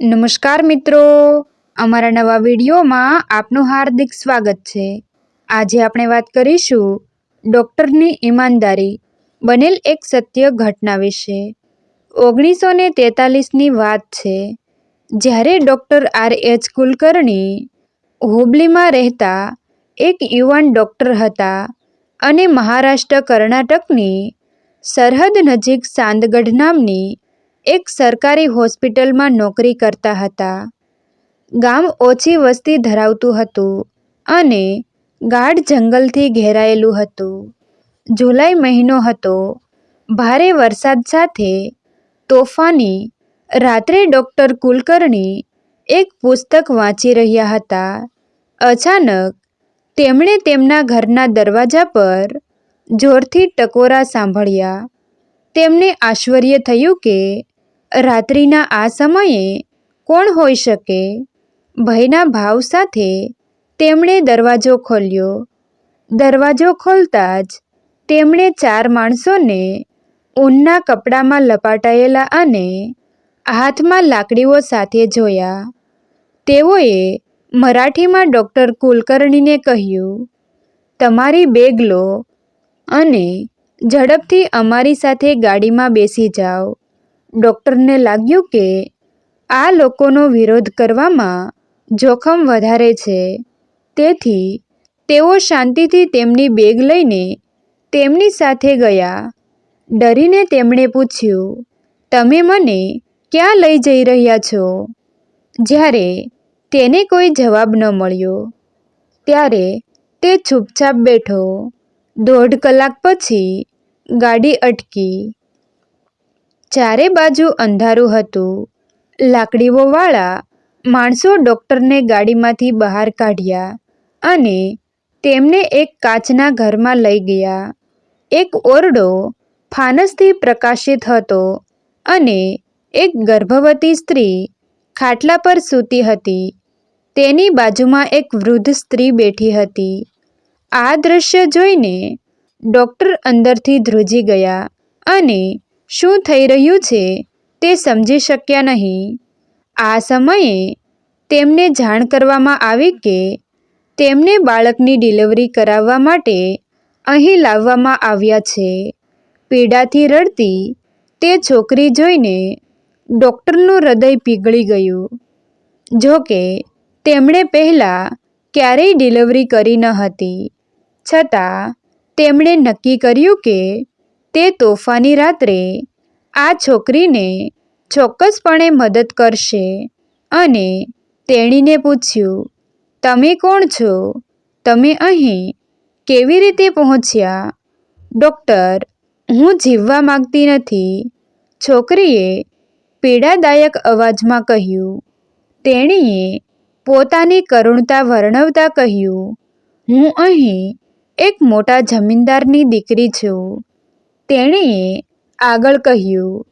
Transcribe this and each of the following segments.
નમસ્કાર મિત્રો. અમારા નવા વિડીયોમાં આપનું હાર્દિક સ્વાગત છે. આજે આપણે વાત કરીશું ડૉક્ટરની ઈમાનદારી બનેલ એક સત્ય ઘટના વિશે. ઓગણીસો ને તેતાલીસની વાત છે. જ્યારે ડૉક્ટર આર એચ કુલકર્ણી હુબલીમાં રહેતા એક યુવાન ડૉક્ટર હતા અને મહારાષ્ટ્ર કર્ણાટકની સરહદ નજીક સાંદગઢ નામની એક સરકારી હોસ્પિટલમાં નોકરી કરતા હતા. ગામ ઓછી વસ્તી ધરાવતું હતું અને ગાઢ જંગલથી ઘેરાયેલું હતું. જુલાઈ મહિનો હતો. ભારે વરસાદ સાથે તોફાની રાત્રે ડૉક્ટર કુલકર્ણી એક પુસ્તક વાંચી રહ્યા હતા. અચાનક તેમણે તેમના ઘરના દરવાજા પર જોરથી ટકોરા સાંભળ્યા. તેમને આશ્ચર્ય થયું કે રાત્રિના આ સમયે કોણ હોઈ શકે? ભયના ભાવ સાથે તેમણે દરવાજો ખોલ્યો. દરવાજો ખોલતા જ તેમણે ચાર માણસોને ઊનના કપડામાં લપાટાયેલા અને હાથમાં લાકડીઓ સાથે જોયા. તેઓએ મરાઠીમાં ડૉક્ટર કુલકર્ણીને કહ્યું, તમારી બેગ લો અને ઝડપથી અમારી સાથે ગાડીમાં બેસી જાઓ. ડૉક્ટરને લાગ્યું કે આ લોકોનો વિરોધ કરવામાં જોખમ વધારે છે. તેથી, તેઓ શાંતિથી તેમની બેગ લઈને તેમની સાથે ગયા. ડરીને તેમણે પૂછ્યું, તમે મને ક્યાં લઈ જઈ રહ્યા છો? જ્યારે તેને કોઈ જવાબ ન મળ્યો. ત્યારે તે ચૂપચાપ બેઠો. દોઢ કલાક પછી ગાડી અટકી. ચારે બાજુ અંધારું હતું. લાકડીઓવાળા માણસો ડૉક્ટરને ગાડીમાંથી બહાર કાઢ્યા અને તેમને એક કાચના ઘરમાં લઈ ગયા. એક ઓરડો ફાનસથી પ્રકાશિત હતો અને એક ગર્ભવતી સ્ત્રી ખાટલા પર સૂતી હતી. તેની બાજુમાં એક વૃદ્ધ સ્ત્રી બેઠી હતી. આ દૃશ્ય જોઈને ડૉક્ટર અંદરથી ધ્રુજી ગયા અને શું થઈ રહ્યું છે તે સમજી શક્યા નહીં. આ સમયે તેમને જાણ કરવામાં આવી કે તેમને બાળકની ડિલિવરી કરાવવા માટે અહીં લાવવામાં આવ્યા છે. પીડાથી રડતી તે છોકરી જોઈને ડૉક્ટરનું હૃદય પીગળી ગયું. જો કે તેમણે પહેલાં ક્યારેય ડિલિવરી કરી ન હતી. છતાં તેમણે નક્કી કર્યું કે તે તોફાની રાત્રે આ છોકરીને ચોક્કસપણે મદદ કરશે અને તેણીને પૂછ્યું, તમે કોણ છો? તમે અહીં કેવી રીતે પહોંચ્યા? ડૉક્ટર, હું જીવવા માંગતી નથી, છોકરીએ પીડાદાયક અવાજમાં કહ્યું. તેણીએ પોતાની કરુણતા વર્ણવતા કહ્યું, હું અહીં એક મોટા જમીનદારની દીકરી છું. તેણીએ આગળ કહ્યું,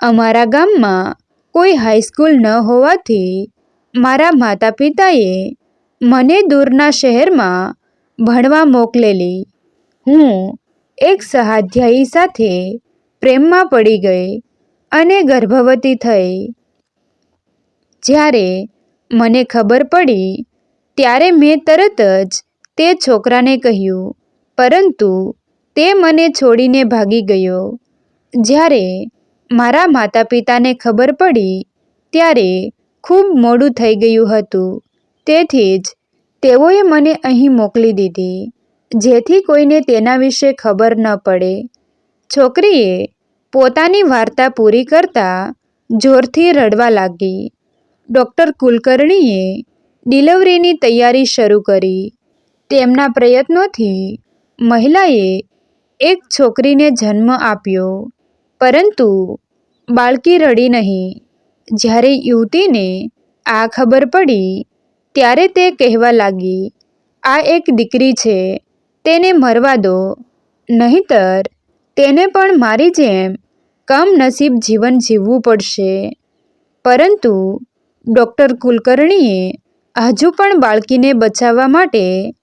અમારા ગામમાં કોઈ હાઈસ્કૂલ ન હોવાથી મારા માતા પિતાએ મને દૂરના શહેરમાં ભણવા મોકલેલી. હું એક સહાધ્યાયી સાથે પ્રેમમાં પડી ગઈ અને ગર્ભવતી થઈ. જ્યારે મને ખબર પડી, ત્યારે મેં તરત જ તે છોકરાને કહ્યું, પરંતુ તે મને છોડીને ભાગી ગયો. જ્યારે મારા માતા પિતાને ખબર પડી, ત્યારે ખૂબ મોડું થઈ ગયું હતું. તેથી જ તેઓએ મને અહીં મોકલી દીધી, જેથી કોઈને તેના વિશે ખબર ન પડે. છોકરીએ પોતાની વાર્તા પૂરી કરતા જોરથી રડવા લાગી. ડૉક્ટર કુલકર્ણીએ ડિલિવરીની તૈયારી શરૂ કરી. તેમના પ્રયત્નોથી મહિલાએ એક છોકરીને જન્મ આપ્યો. પરંતુ બાળકી રડી નહીં. જ્યારે યુવતીને આ ખબર પડી, ત્યારે તે કહેવા લાગી, આ એક દીકરી છે, તેને મરવા દો. નહીંતર તેને પણ મારી જેમ કમનસીબ જીવન જીવવું પડશે. પરંતુ ડૉક્ટર કુલકર્ણીએ હજુ પણ બાળકીને બચાવવા માટે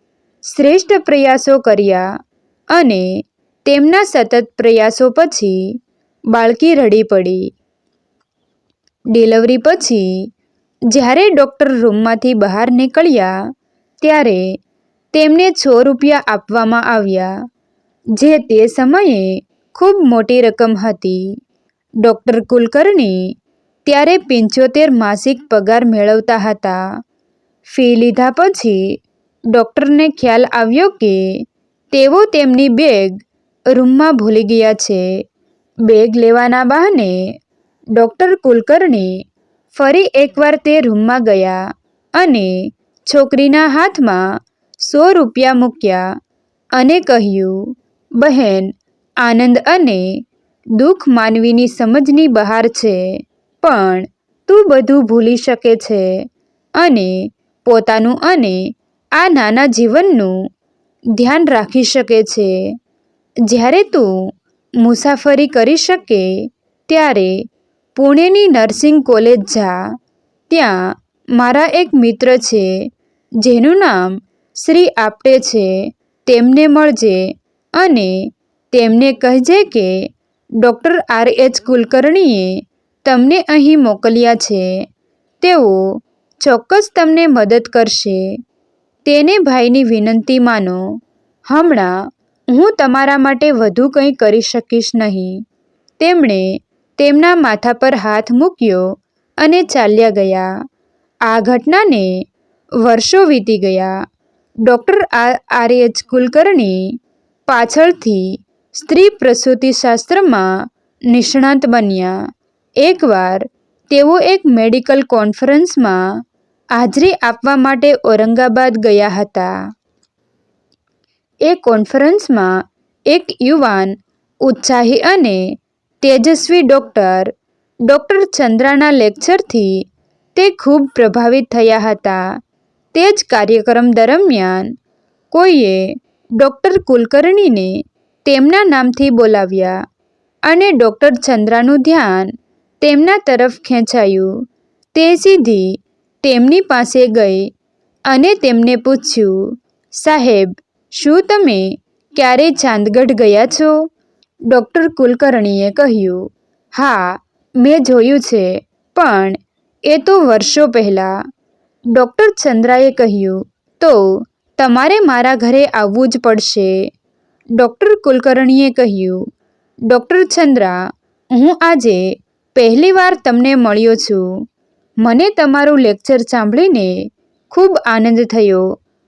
શ્રેષ્ઠ પ્રયાસો કર્યા અને તેમના સતત પ્રયાસો પછી બાળકી રડી પડી. ડિલિવરી પછી, જ્યારે ડૉક્ટર રૂમમાંથી બહાર નીકળ્યા, ત્યારે તેમને છ રૂપિયા આપવામાં આવ્યા, જે તે સમયે ખૂબ મોટી રકમ હતી. ડૉક્ટર કુલકર્ણી ત્યારે પંચોતેર માસિક પગાર મેળવતા હતા. ફી લીધા પછી ડૉક્ટરને ખ્યાલ આવ્યો કે તેઓ તેમની બેગ રૂમમાં ભૂલી ગયા છે. બેગ લેવાના બહાને ડૉક્ટર કુલકર્ણી ફરી એકવાર તે રૂમમાં ગયા અને છોકરીના હાથમાં સો રૂપિયા મૂક્યા અને કહ્યું, બહેન, આનંદ અને દુઃખ માનવીની સમજની બહાર છે, પણ તું બધું ભૂલી શકે છે અને પોતાનું અને આ નાના જીવનનું ધ્યાન રાખી શકે છે. જ્યારે તું મુસાફરી કરી શકે, ત્યારે પુણેની નર્સિંગ કોલેજ જા. ત્યાં મારા એક મિત્ર છે, જેનું નામ શ્રી આપટે છે. તેમને મળજે અને તેમને કહેજે કે, ડૉક્ટર આર. એચ. કુલકર્ણીએ તમને અહીં મોકલ્યા છે. તેઓ ચોક્કસ તમને મદદ કરશે. તેને ભાઈની વિનંતી માનો. હમણાં હું તમારા માટે વધુ કંઈ કરી શકીશ નહીં. તેમણે તેમના માથા પર હાથ મૂક્યો અને ચાલ્યા ગયા. આ ઘટનાને વર્ષો વીતી ગયા. ડૉક્ટર આર એચ કુલકર્ણી પાછળથી સ્ત્રી પ્રસૂતિશાસ્ત્રમાં નિષ્ણાત બન્યા. એકવાર તેઓ એક મેડિકલ કોન્ફરન્સમાં હાજરી આપવા માટે ઔરંગાબાદ ગયા હતા. એ કોન્ફરન્સમાં એક યુવાન ઉત્સાહી અને તેજસ્વી ડૉક્ટર ડૉક્ટર ચંદ્રાના લેક્ચરથી તે ખૂબ પ્રભાવિત થયા હતા. તે જ કાર્યક્રમ દરમિયાન કોઈએ ડૉક્ટર કુલકર્ણીને તેમના નામથી બોલાવ્યા અને ડૉક્ટર ચંદ્રાનું ધ્યાન તેમના તરફ ખેંચાયું. તે સીધી તેમની પાસે ગઈ અને તેમને પૂછ્યું, સાહેબ શું તમે ક્યારેય ચાંદગઢ ગયા છો? ડૉક્ટર કુલકર્ણીએ કહ્યું, હા, મેં જોયું છે, પણ એ તો વર્ષો પહેલાં. ડૉક્ટર ચંદ્રાએ કહ્યું, તો તમારે મારા ઘરે આવવું જ પડશે. ડૉક્ટર કુલકર્ણીએ કહ્યું, ડૉક્ટર ચંદ્રા, હું આજે પહેલીવાર તમને મળ્યો છું. મને તમારું લેક્ચર સાંભળીને ખૂબ આનંદ થયો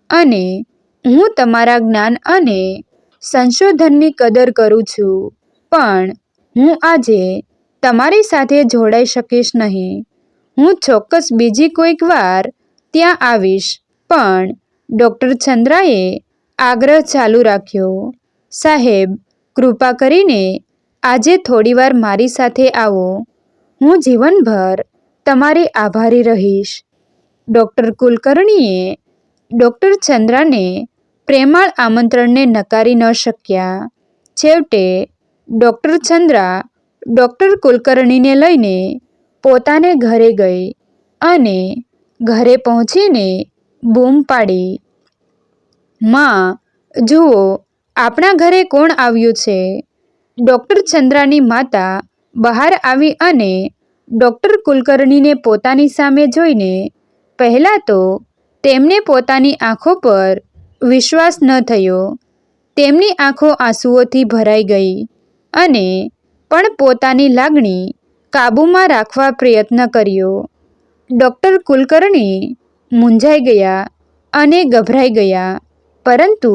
અને હું તમારા જ્ઞાન અને સંશોધનની કદર કરું છું, પણ હું આજે તમારી સાથે જોડાઈ શકીશ નહીં. હું ચોક્કસ બીજી કોઈક વાર ત્યાં આવીશ, પણ ડૉક્ટર ચંદ્રાએ આગ્રહ ચાલુ રાખ્યો. સાહેબ, કૃપા કરીને આજે થોડીવાર મારી સાથે આવો. હું જીવનભર તમારી આભારી રહીશ. ડૉક્ટર કુલકર્ણીએ ડૉક્ટર ચંદ્રાને પ્રેમાળ આમંત્રણને નકારી ન શક્યા. છેવટે ડૉક્ટર ચંદ્રા ડૉક્ટર કુલકર્ણીને લઈને પોતાને ઘરે ગઈ અને ઘરે પહોંચીને બૂમ પાડી. માં, જુઓ, આપણા ઘરે કોણ આવ્યું છે? ડૉક્ટર ચંદ્રાની માતા બહાર આવી અને ડૉક્ટર કુલકર્ણીને પોતાની સામે જોઈને પહેલાં તો તેમને પોતાની આંખો પર વિશ્વાસ ન થયો. તેમની આંખો આંસુઓથી ભરાઈ ગઈ અને પણ પોતાની લાગણી કાબૂમાં રાખવા પ્રયત્ન કર્યો. ડૉક્ટર કુલકર્ણી મૂંઝાઈ ગયા અને ગભરાઈ ગયા, પરંતુ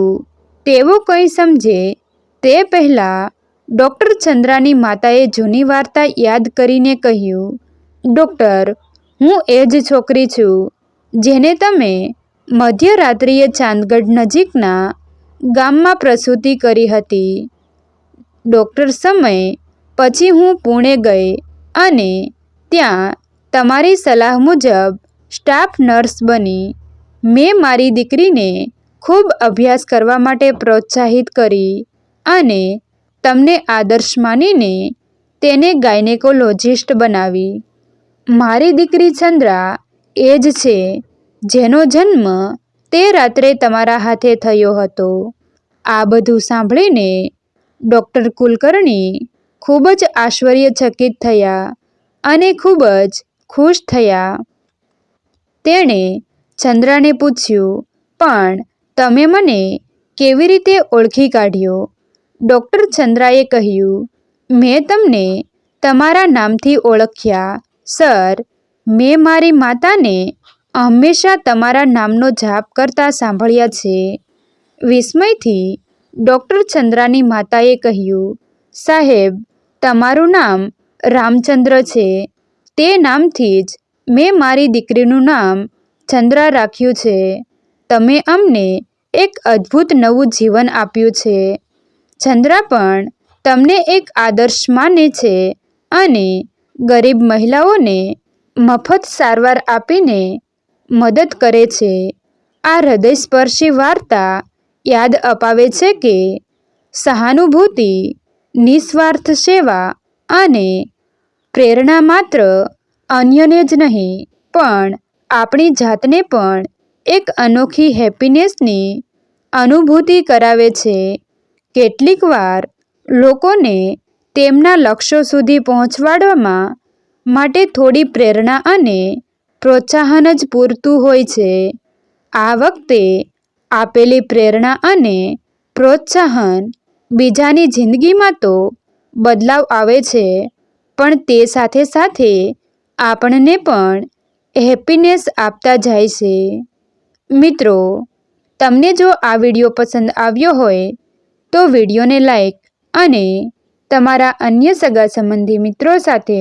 તેઓ કંઈ સમજે તે પહેલાં ડૉક્ટર ચંદ્રાની માતાએ જૂની વાર્તા યાદ કરીને કહ્યું, ડૉક્ટર, હું એ જ છોકરી છું, જેને તમે મધ્યરાત્રિએ ચાંદગઢ નજીકના ગામમાં પ્રસૂતિ કરી હતી. ડૉક્ટર સમય પછી હું પુણે ગઈ અને ત્યાં તમારી સલાહ મુજબ સ્ટાફ નર્સ બની. મેં મારી દીકરીને ખૂબ અભ્યાસ કરવા માટે પ્રોત્સાહિત કરી અને તમને આદર્શ માનીને તેને ગાયનેકોલોજિસ્ટ બનાવી. મારી દીકરી ચંદ્રા એ જ છે જેનો જન્મ તે રાત્રે તમારા હાથે થયો હતો. આ બધું સાંભળીને ડૉક્ટર કુલકર્ણી ખૂબ જ આશ્ચર્યચકિત થયા અને ખૂબ જ ખુશ થયા. તેણે ચંદ્રાને પૂછ્યું, પણ તમે મને કેવી રીતે ઓળખી કાઢ્યો? ડૉક્ટર ચંદ્રાએ કહ્યું, મેં તમને તમારા નામથી ઓળખ્યા, સર. મેં મારી માતાને હંમેશા તમારા નામનો જાપ કરતા સાંભળ્યા છે. વિસ્મયથી ડૉક્ટર ચંદ્રાની માતાએ કહ્યું, સાહેબ, તમારું નામ રામચંદ્ર છે. તે નામથી જ મેં મારી દીકરીનું નામ ચંદ્રા રાખ્યું છે. તમે અમને એક અદ્ભુત નવું જીવન આપ્યું છે. ચંદ્રા પણ તમને એક આદર્શ માને છે અને ગરીબ મહિલાઓને મફત સારવાર આપીને મદદ કરે છે. આ હૃદયસ્પર્શી વાર્તા યાદ અપાવે છે કે સહાનુભૂતિ, નિસ્વાર્થ સેવા અને પ્રેરણા માત્ર અન્યને જ નહીં, પણ આપણી જાતને પણ એક અનોખી હેપીનેસની અનુભૂતિ કરાવે છે. કેટલીક વાર લોકોને તેમના લક્ષ્યો સુધી પહોંચવાડવામાં માટે થોડી પ્રેરણા અને પ્રોત્સાહન જ પૂરતું હોય છે. આ વખતે આપેલી પ્રેરણા અને પ્રોત્સાહન બીજાની જિંદગીમાં તો બદલાવ આવે છે, પણ તે સાથે સાથે આપણને પણ હેપીનેસ આપતા જાય છે. મિત્રો, તમને જો આ વીડિયો પસંદ આવ્યો હોય, તો વિડીયોને લાઈક અને તમારા અન્ય સગા સંબંધી મિત્રો સાથે